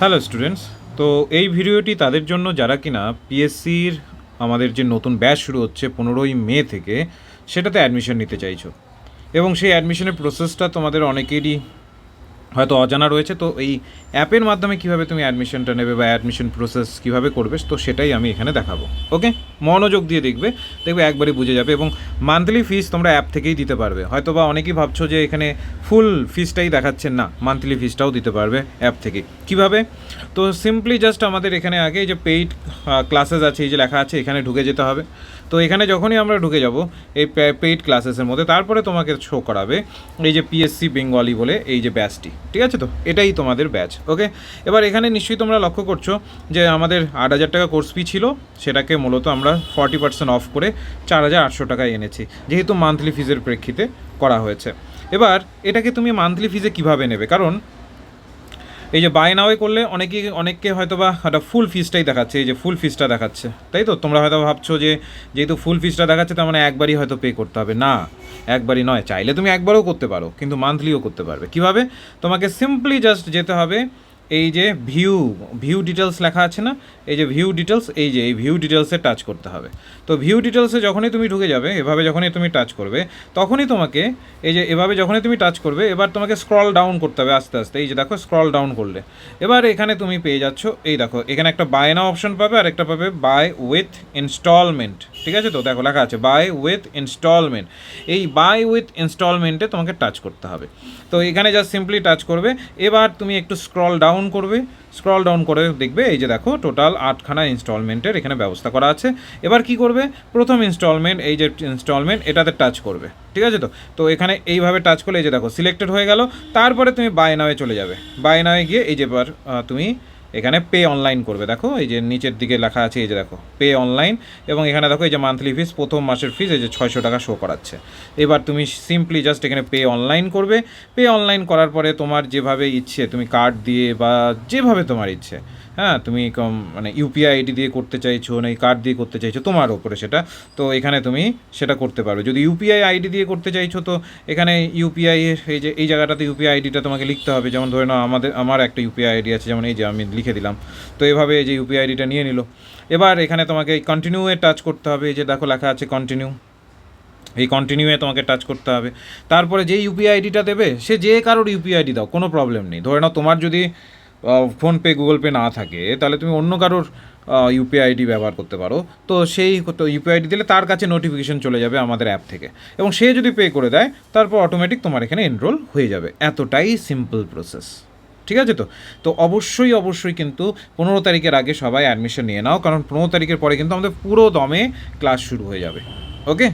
Hello students, তো এই ভিডিওটি তাদের জন্য যারা কিনা পিএসসির আমাদের যে নতুন ব্যাচ শুরু হচ্ছে পনেরোই মে থেকে, সেটাতে অ্যাডমিশন নিতে চাইছো। এবং সেই অ্যাডমিশনের প্রসেসটা তোমাদের অনেকেরই হয়তো অজানা রয়েছে, তো এই অ্যাপের মাধ্যমে কীভাবে তুমি অ্যাডমিশনটা নেবে বা অ্যাডমিশন প্রসেস কীভাবে করবে, তো সেটাই আমি এখানে দেখাবো। ওকে মনোযোগ দিয়ে দেখবে দেখবে একবারই বুঝে যাবে এবং মান্থলি ফিস তোমরা অ্যাপ থেকেই দিতে পারবে। হয়তো বা অনেকেই ভাবছ যে এখানে ফুল ফিসটাই দেখাচ্ছেন, না মান্থলি ফিসটাও দিতে পারবে অ্যাপ থেকে। কীভাবে? তো সিম্পলি জাস্ট আমাদের এখানে আগে যে পেইড ক্লাসেস আছে, এই যে লেখা আছে, এখানে ঢুকে যেতে হবে। তো এখানে যখনই আমরা ঢুকে যাব, এই পেইড ক্লাসেসের মধ্যে, তারপরে তোমাকে শো করাবে এই যে পিএসসি বেঙ্গলি বলে এই যে ব্যাচটি ঠিক আছে তো? এটাই তোমাদের ব্যাচ ওকে এবার এখানে নিশ্চয়ই তোমরা লক্ষ্য করছ যে আমাদের আট হাজার টাকা কোর্স ফি ছিল, সেটাকে মূলত আমরা ফর্টি পার্সেন্ট অফ করে চার হাজার আটশো টাকায় এনেছি। যেহেতু মান্থলি ফিজের প্রেক্ষিতে করা হয়েছে। এবার, এটাকে তুমি মান্থলি ফিজে কীভাবে নেবে? কারণ, এই যে বাই নাওয়ে করলে অনেকেই অনেককে হয়তো বা একটা ফুল ফিজটাই দেখাচ্ছে, এই যে ফুল ফিজটা দেখাচ্ছে। তাই তো? তোমরা হয়তো ভাবছ যে, যেহেতু ফুল ফিজটা দেখাচ্ছে, তার মানে একবারই হয়তো পে করতে হবে। না, একবারই নয়। চাইলে তুমি একবারও করতে পারো, কিন্তু মান্থলিও করতে পারবে। কীভাবে? তোমাকে সিম্পলি জাস্ট যেতে হবে এই যে ভিউ ভিউ ডিটেলস লেখা আছে না? এই যে ভিউ ডিটেলস এই যে এই ভিউ ডিটেলসে টাচ করতে হবে। তো ভিউ ডিটেলসে যখনই তুমি ঢুকে যাবে, এভাবে যখনই তুমি টাচ করবে, তখনই তোমাকে এই যে এভাবে যখনই তুমি টাচ করবে, এবার তোমাকে স্ক্রল ডাউন করতে হবে আস্তে আস্তে। এই যে দেখো স্ক্রল ডাউন করলে। এবার এখানে তুমি পেয়ে যাচ্ছ, এই দেখো, এখানে একটা বাই না অপশন পাবে, আর একটা পাবে বাই উইথ ইনস্টলমেন্ট ঠিক আছে তো? দেখো, লেখা আছে বাই উইথ ইনস্টলমেন্ট এই বাই উইথ ইনস্টলমেন্টে তোমাকে টাচ করতে হবে। তো এখানে জাস্ট সিম্পলি টাচ করবে। এবার তুমি একটু স্ক্রল ডাউন করবে স্ক্রল ডাউন করে দেখবে, এই যে দেখো টোটাল আটখানা ইনস্টলমেন্টের এখানে ব্যবস্থা করা আছে। এবার কি করবে? প্রথম ইনস্টলমেন্ট, এই যে ইনস্টলমেন্ট, এটাতে টাচ করবে। ঠিক আছে তো? তো এখানে এইভাবে টাচ করলে এই যে দেখো সিলেক্টেড হয়ে গেল। তারপরে তুমি বাই চলে যাবে। বাই নাওয়ে গিয়ে এই যে এবার তুমি এখানে পে অনলাইন করবে, দেখো, এই যে নিচের দিকে লেখা আছে, এই যে দেখো পে অনলাইন এবং এখানে দেখো, এই যে মান্থলি ফিস প্রথম মাসের ফিস এই যে ছয়শো টাকা শো করাচ্ছে। এবার তুমি সিম্পলি জাস্ট এখানে পে অনলাইন করবে। পে অনলাইন করার পরে তোমার যেভাবে ইচ্ছে, তুমি কার্ড দিয়ে বা যেভাবে তোমার ইচ্ছে হ্যাঁ তুমি মানে ইউপিআই আইডি দিয়ে করতে চাইছো, না কার্ড দিয়ে করতে চাইছো, তোমার ওপরে সেটা, তো এখানে তুমি সেটা করতে পারবে। যদি ইউপিআই আইডি দিয়ে করতে চাইছো, তো এখানে ইউপিআই এই যে, এই জায়গাটাতে ইউপিআই আইডিটা তোমাকে লিখতে হবে। যেমন ধরে নাও, আমাদের, আমার একটা ইউপিআই আইডি আছে, যেমন এই যে আমি লিখে দিলাম। তো এভাবে এই যে ইউপিআই আইডিটা নিয়ে নিল। এবার এখানে তোমাকে কন্টিনিউয়ে টাচ করতে হবে। যে দেখো লেখা আছে কন্টিনিউ এই কন্টিনিউয়ে তোমাকে টাচ করতে হবে। তারপরে যে ইউপিআই আইডিটা দেবে, সে যে কারোর ইউপিআই আইডি দাও, কোনো প্রবলেম নেই। ধরে নাও তোমার যদি ফোনপে গুগল পে না থাকে, তাহলে তুমি অন্য কারোর ইউপিআই আইডি ব্যবহার করতে পারো। তো সেই ইউপিআই আইডি দিলে তার কাছে নোটিফিকেশন চলে যাবে আমাদের অ্যাপ থেকে। এবং সে যদি পে করে দেয়, তারপর অটোমেটিক তোমার এখানে এনরোল হয়ে যাবে। এতটাই সিম্পল প্রসেস ঠিক আছে তো? তো অবশ্যই অবশ্যই কিন্তু পনেরো তারিখের আগে সবাই অ্যাডমিশন নিয়ে নাও, কারণ পনেরো তারিখের পরে কিন্তু আমাদের পুরো দমে ক্লাস শুরু হয়ে যাবে। ওকে